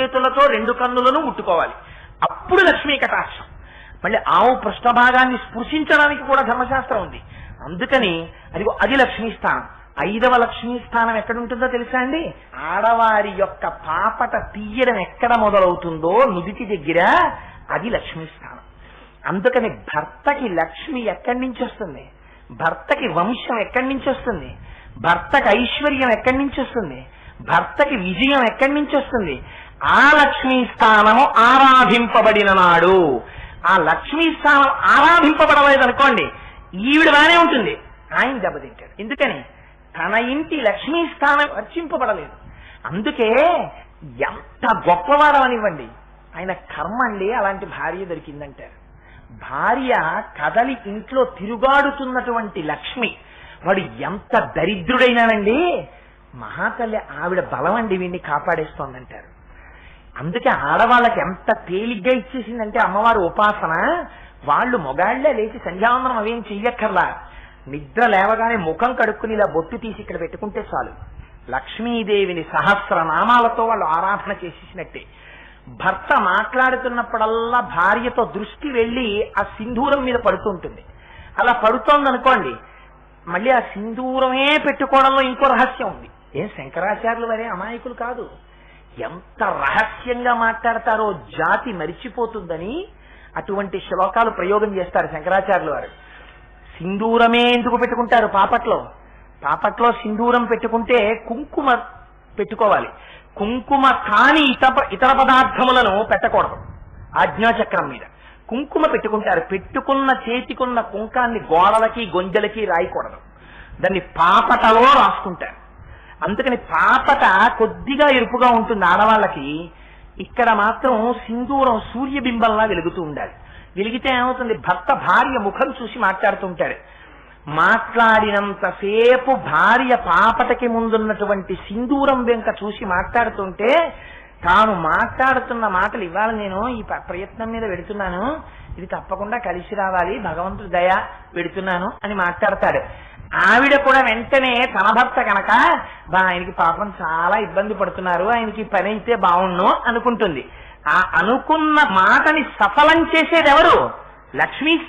చేతులతో రెండు కన్నులను ముట్టుకోవాలి. అప్పుడు లక్ష్మీ కటాక్షం. మళ్ళీ ఆవు పృష్ఠభాగాన్ని స్పృశించడానికి కూడా ధర్మశాస్త్రం ఉంది. అందుకని అది అది లక్ష్మీ స్థానం. ఐదవ లక్ష్మీ స్థానం ఎక్కడుంటుందో తెలుసా అండి? ఆడవారి యొక్క పాపట తీయడం ఎక్కడ మొదలవుతుందో నుదిటి దగ్గర అది లక్ష్మీ స్థానం. అందుకని భర్తకి లక్ష్మి ఎక్కడి నుంచి వస్తుంది? భర్తకి వంశం ఎక్కడి నుంచి వస్తుంది? భర్తకి ఐశ్వర్యం ఎక్కడి నుంచి వస్తుంది? భర్తకి విజయం ఎక్కడి నుంచి వస్తుంది? ఆ లక్ష్మీ స్థానము ఆరాధింపబడిన నాడు. ఆ లక్ష్మీ స్థానం ఆరాధింపబడలేదనుకోండి ఈవిడ బానే ఉంటుంది. ఆయన దెబ్బతింటాడు. ఎందుకని? తన ఇంటి లక్ష్మీ స్థానం అర్చింపబడలేదు. అందుకే ఎంత గొప్పవారం అనివ్వండి ఆయన కర్మ అండి అలాంటి భార్య దొరికిందంటారు. భార్య కదలి ఇంట్లో తిరుగాడుతున్నటువంటి లక్ష్మి. వాడు ఎంత దరిద్రుడైనానండి. మహాతల్లి ఆవిడ బలం అండి వీడిని కాపాడేస్తోందంటారు. అందుకే ఆడవాళ్ళకి ఎంత తేలిగ్గా ఇచ్చేసిందంటే అమ్మవారు ఉపాసన. వాళ్ళు మొగాళ్ళే లేచి సంధ్యావందనం అవేం చెయ్యక్కర్లా. నిద్ర లేవగానే ముఖం కడుక్కుని ఇలా బొట్టు తీసి ఇక్కడ పెట్టుకుంటే చాలు. లక్ష్మీదేవిని సహస్ర నామాలతో వాళ్ళు ఆరాధన చేసేసినట్టే. భర్త మాట్లాడుతున్నప్పుడల్లా భార్యతో దృష్టి వెళ్ళి ఆ సింధూరం మీద పడుతుంటుంది అలా పడుతోందనుకోండి మళ్ళీ ఆ సింధూరమే పెట్టుకోవడంలో ఇంకో రహస్యం ఉంది. ఏం శంకరాచార్యులు వరే అమాయకులు కాదు. ఎంత రహస్యంగా మాట్లాడతారో జాతి మరిచిపోతుందని అటువంటి శ్లోకాలు ప్రయోగం చేస్తారు శంకరాచార్యులు వారు. సింధూరమే ఎందుకు పెట్టుకుంటారు పాపట్లో? పాపట్లో సింధూరం పెట్టుకుంటే కుంకుమ పెట్టుకోవాలి. కుంకుమ కాని ఇతర ఇతర పదార్థములను పెట్టకూడదు. ఆజ్ఞాచక్రం మీద. కుంకుమ పెట్టుకుంటారు. పెట్టుకున్న చేతికున్న కుంకాన్ని గోడలకి గొంజలకి రాయకూడదు. దాన్ని పాపటలో రాసుకుంటారు. అందుకని పాపట కొద్దిగా ఎరుపుగా ఉంటుంది ఆడవాళ్ళకి ఇక్కడ మాత్రం సింధూరం సూర్యబింబంలా వెలుగుతూ ఉండాలి. వెలిగితే ఏమవుతుంది? భర్త భార్య ముఖం చూసి మాట్లాడుతుంటాడు మాట్లాడినంతసేపు భార్య పాపటకి ముందున్నటువంటి సింధూరం వెంక చూసి మాట్లాడుతుంటే తాను మాట్లాడుతున్న మాటలు ఇవాళ నేను ఈ ప్రయత్నం మీద పెడుతున్నాను. ఇది తప్పకుండా కలిసి రావాలి. భగవంతుడు దయ పెడుతున్నాను అని మాట్లాడతాడు. ఆవిడ కూడా వెంటనే తన భర్త కనుక ఆయనకి పాపం చాలా ఇబ్బంది పడుతున్నారు ఆయనకి పని అయితే బాగుండు అనుకుంటుంది. ఆ అనుకున్న మాటని సఫలం చేసేది ఎవరు లక్ష్మీ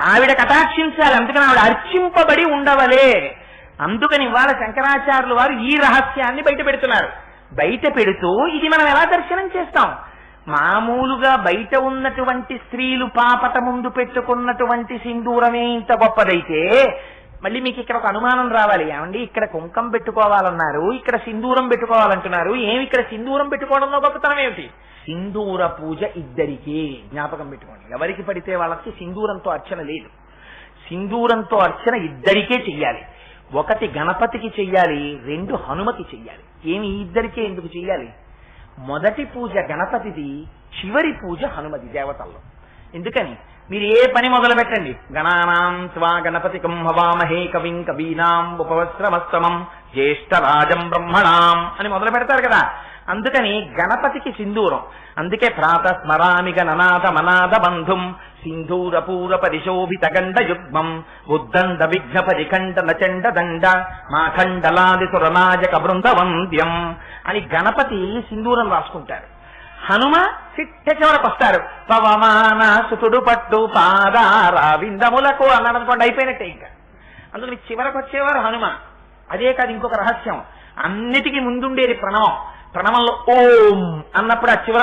ఆవిడ కటాక్షించాలి అందుకని ఆవిడ అర్చింపబడి ఉండవలే. అందుకని ఇవాళ శంకరాచార్యులు వారు ఈ రహస్యాన్ని బయట పెడుతున్నారు. బయట పెడుతూ ఇది మనం ఎలా దర్శనం చేస్తాం? మామూలుగా బయట ఉన్నటువంటి స్త్రీలు పాపట ముందు పెట్టుకున్నటువంటి సింధూరమే ఇంత గొప్పదైతే మళ్ళీ మీకు ఇక్కడ ఒక అనుమానం రావాలి. ఏమండి? ఇక్కడ కుంకం పెట్టుకోవాలన్నారు ఇక్కడ సింధూరం పెట్టుకోవాలంటున్నారు. ఏమి ఇక్కడ సింధూరం పెట్టుకోవడంలో గొప్పతనం ఏమిటి? సింధూర పూజ ఇద్దరికి జ్ఞాపకం పెట్టుకోండి. ఎవరికి పడితే వాళ్ళకి సింధూరంతో అర్చన లేదు. సింధూరంతో అర్చన ఇద్దరికే చెయ్యాలి. ఒకటి గణపతికి చెయ్యాలి రెండు హనుమకి చెయ్యాలి. ఏమి ఇద్దరికే ఎందుకు చెయ్యాలి? మొదటి పూజ గణపతిది చివరి పూజ హనుమతి దేవతల్లో. ఎందుకని? మీరు ఏ పని మొదలు పెట్టండి గణానాం స్వా గణపతి హవామహే కవిం కవీనాం ఉపవస్త్రమస్తమం జ్యేష్ఠరాజం బ్రహ్మణాం అని మొదలు పెడతారు కదా. అందుకని గణపతికి సింధూరం. అందుకే ప్రాత స్మరామి గణనాథ మనాథ బంధుం సింధూర పూర పరిశోభిత గండ యుగ్మం ఉద్దండ విఘ్న పరిఖండ నచండ దండ మాఖండలాది సురనాజక బృందవంద్యం అని గణపతి సింధూరం రాసుకుంటారు. హనుమ చిట్ట చివరకు వస్తారు. పవమాన సుతుడు పట్టు పాదారావిందములకు అన్నాడు అనుకోండి అయిపోయినట్టే ఇంకా. అందుకని చివరకు వచ్చేవారు హనుమ. అదే కాదు ఇంకొక రహస్యం. అన్నిటికీ ముందుండేది ప్రణవం. ప్రణవంలో ఓం అన్నప్పుడు ఆ చివర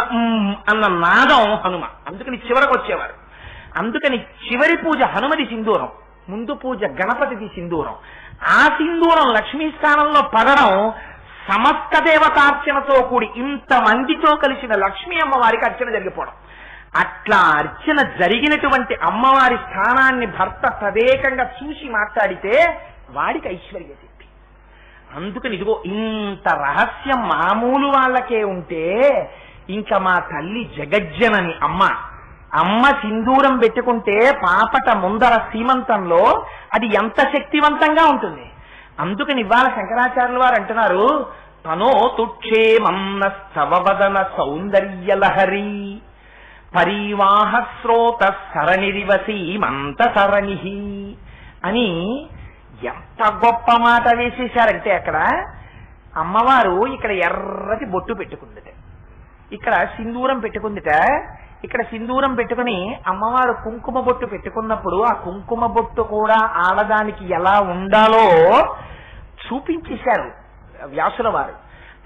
అన్న నాదం హనుమ. అందుకని చివరకు వచ్చేవారు. అందుకని చివరి పూజ హనుమది సింధూరం. ముందు పూజ గణపతిది సింధూరం. ఆ సింధూరం లక్ష్మీ స్థానంలో పడడం సమస్త దేవతార్చనతో కూడి ఇంత మందితో కలిసిన లక్ష్మీ అమ్మవారికి అర్చన జరిగిపోవడం. అట్లా అర్చన జరిగినటువంటి అమ్మవారి స్థానాన్ని భర్త తదేకంగా చూసి మాట్లాడితే వాడికి ఐశ్వర్య సిద్ధి అందుకని ఇదిగో ఇంత రహస్యం మామూలు వాళ్ళకే ఉంటే ఇంకా మా తల్లి జగజ్జనని అమ్మ. అమ్మ సింధూరం పెట్టుకుంటే పాపట ముందర సీమంతంలో అది ఎంత శక్తివంతంగా ఉంటుంది. అందుకని ఇవాళ శంకరాచార్యులు వారు అంటున్నారు తనో తుక్షేమన్న స్తవవదన సౌందర్యలహరి. పరివాహ స్రోత సరణిరివసి మంత సరణి అని ఎంత గొప్ప మాట వేసేశారంటే అక్కడ అమ్మవారు ఇక్కడ ఎర్రటి బొట్టు పెట్టుకుందిట. ఇక్కడ సింధూరం పెట్టుకుందిట. ఇక్కడ సింధూరం పెట్టుకుని అమ్మవారు కుంకుమ బొట్టు పెట్టుకున్నప్పుడు ఆ కుంకుమ బొట్టు కూడా ఆడదానికి ఎలా ఉండాలో చూపించేశారు. వ్యాసుల వారు.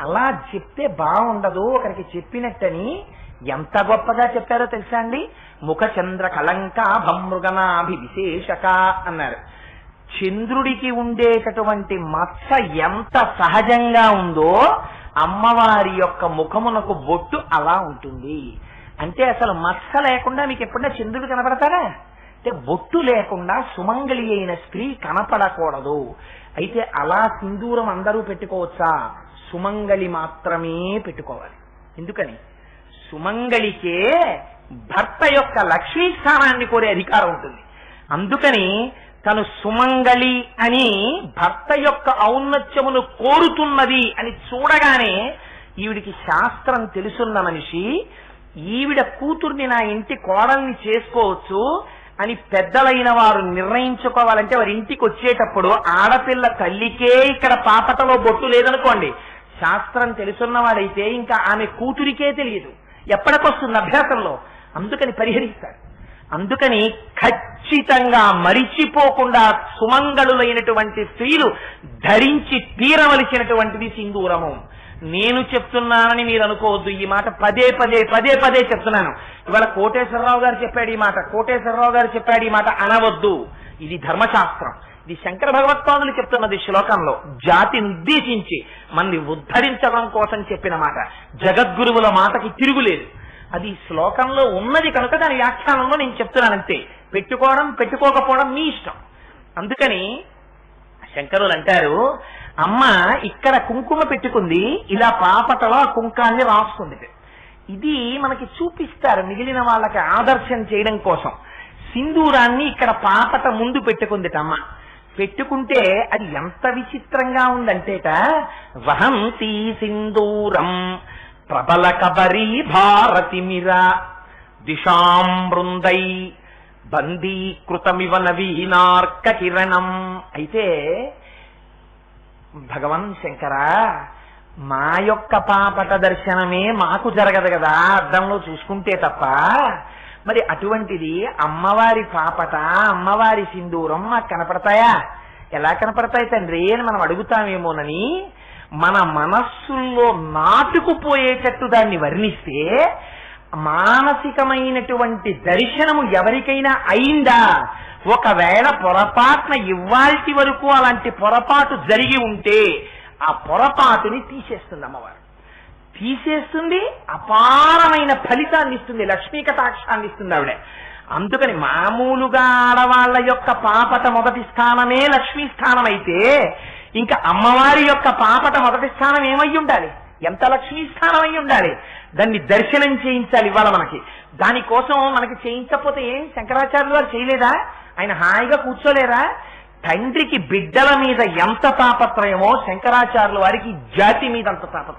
అలా చెప్తే బాగుండదు ఒకరికి చెప్పినట్టని ఎంత గొప్పగా చెప్పారో తెలుసా అండి? ముఖ చంద్ర భమృగనాభి విశేషక అన్నారు. చంద్రుడికి ఉండేటటువంటి మత్స ఎంత సహజంగా ఉందో అమ్మవారి యొక్క ముఖమునకు బొట్టు అలా ఉంటుంది. అంటే అసలు మత్స లేకుండా మీకు ఎప్పుడైనా చంద్రుడు కనబడతారా అంటే బొట్టు లేకుండా సుమంగళి అయిన స్త్రీ కనపడకూడదు. అయితే అలా సింధూరం అందరూ పెట్టుకోవచ్చా? సుమంగళి మాత్రమే పెట్టుకోవాలి. ఎందుకని? సుమంగళికే భర్త యొక్క లక్ష్మీ స్థానాన్ని కోరే అధికారం ఉంటుంది. అందుకని తను సుమంగళి అని భర్త యొక్క ఔన్నత్యమును కోరుతున్నది అని చూడగానే ఈవిడికి శాస్త్రం తెలుసున్న మనిషి ఈవిడ కూతుర్ని నా ఇంటి కోడల్ని చేసుకోవచ్చు అని పెద్దలైన వారు నిర్ణయించుకోవాలంటే వారి ఇంటికి వచ్చేటప్పుడు ఆడపిల్ల తల్లికే ఇక్కడ పాపటలో బొట్టు లేదనుకోండి. శాస్త్రం తెలుసున్నవాడైతే ఇంకా ఆమె కూతురికే తెలియదు. ఎప్పటికొస్తుంది అభ్యాసంలో? అందుకని పరిహరిస్తారు. అందుకని ఖచ్చితంగా మరిచిపోకుండా సుమంగళులైనటువంటి స్త్రీలు ధరించి తీరవలసినటువంటిది సింధూరము. నేను చెప్తున్నానని మీరు అనుకోవద్దు. ఈ మాట పదే పదే పదే పదే చెప్తున్నాను. ఇవాళ కోటేశ్వరరావు గారు చెప్పాడు ఈ మాట. కోటేశ్వరరావు గారు చెప్పాడు ఈ మాట అనవద్దు. ఇది ధర్మశాస్త్రం. ఇది శంకర భగవత్పాదులు చెప్తున్నది శ్లోకంలో. జాతిని ఉద్దేశించి మనల్ని ఉద్ధరించడం కోసం చెప్పిన మాట. జగద్గురువుల మాటకి తిరుగులేదు. అది శ్లోకంలో ఉన్నది కనుక దాని వ్యాఖ్యానంలో నేను చెప్తున్నాను అంతే. పెట్టుకోవడం పెట్టుకోకపోవడం మీ ఇష్టం. అందుకని శంకరులు అంటారు అమ్మ ఇక్కడ కుంకుమ పెట్టుకుంది ఇలా పాపటలో ఆ కుంకాన్ని రాసుకుంది ఇది మనకి చూపిస్తారు మిగిలిన వాళ్ళకి ఆదర్శం చేయడం కోసం. సింధూరాన్ని ఇక్కడ పాపట ముందు పెట్టుకుంది అమ్మ. పెట్టుకుంటే అది ఎంత విచిత్రంగా ఉందంటేట వహంతి సింధూరం ప్రబల కబరీ భారతిమిర దిశాం బృందై బందీకృతమివ నవీనార్క కిరణం అయితే భగవన్ శంకర మా యొక్క పాపట దర్శనమే మాకు జరగదు కదా అద్దంలో చూసుకుంటే తప్ప. మరి అటువంటిది అమ్మవారి పాపట అమ్మవారి సింధూరం మాకు కనపడతాయా? ఎలా కనపడతాయి తండ్రి అని మనం అడుగుతామేమోనని మన మనస్సుల్లో నాటుకుపోయేటట్టు దాన్ని వర్ణిస్తే మానసికమైనటువంటి దర్శనము ఎవరికైనా అయిందా? ఒకవేళ పొరపాటున ఇవ్వాల్టి వరకు అలాంటి పొరపాటు జరిగి ఉంటే ఆ పొరపాటుని తీసేస్తుంది అమ్మవారు. తీసేస్తుంది అపారమైన ఫలితాన్ని ఇస్తుంది లక్ష్మీ కటాక్షాన్ని ఇస్తుంది ఆవిడ. అందుకని మామూలుగా ఆడవాళ్ళ యొక్క పాపట మొదటి స్థానమే లక్ష్మీ స్థానం అయితే ఇంకా అమ్మవారి యొక్క పాపట మొదటి స్థానం ఏమై ఉండాలి ఎంత లక్ష్మీ స్థానం అయి ఉండాలి? దాన్ని దర్శనం చేయించాలి ఇవాళ మనకి. దానికోసం మనకి చేయించకపోతే ఏం? శంకరాచార్యులు వారు చేయలేదా? ఆయన హాయిగా కూర్చోలేరా? తండ్రికి బిడ్డల మీద ఎంత తాపత్రయమో శంకరాచార్యుల వారికి జాతి మీద అంత తాపత్రయం.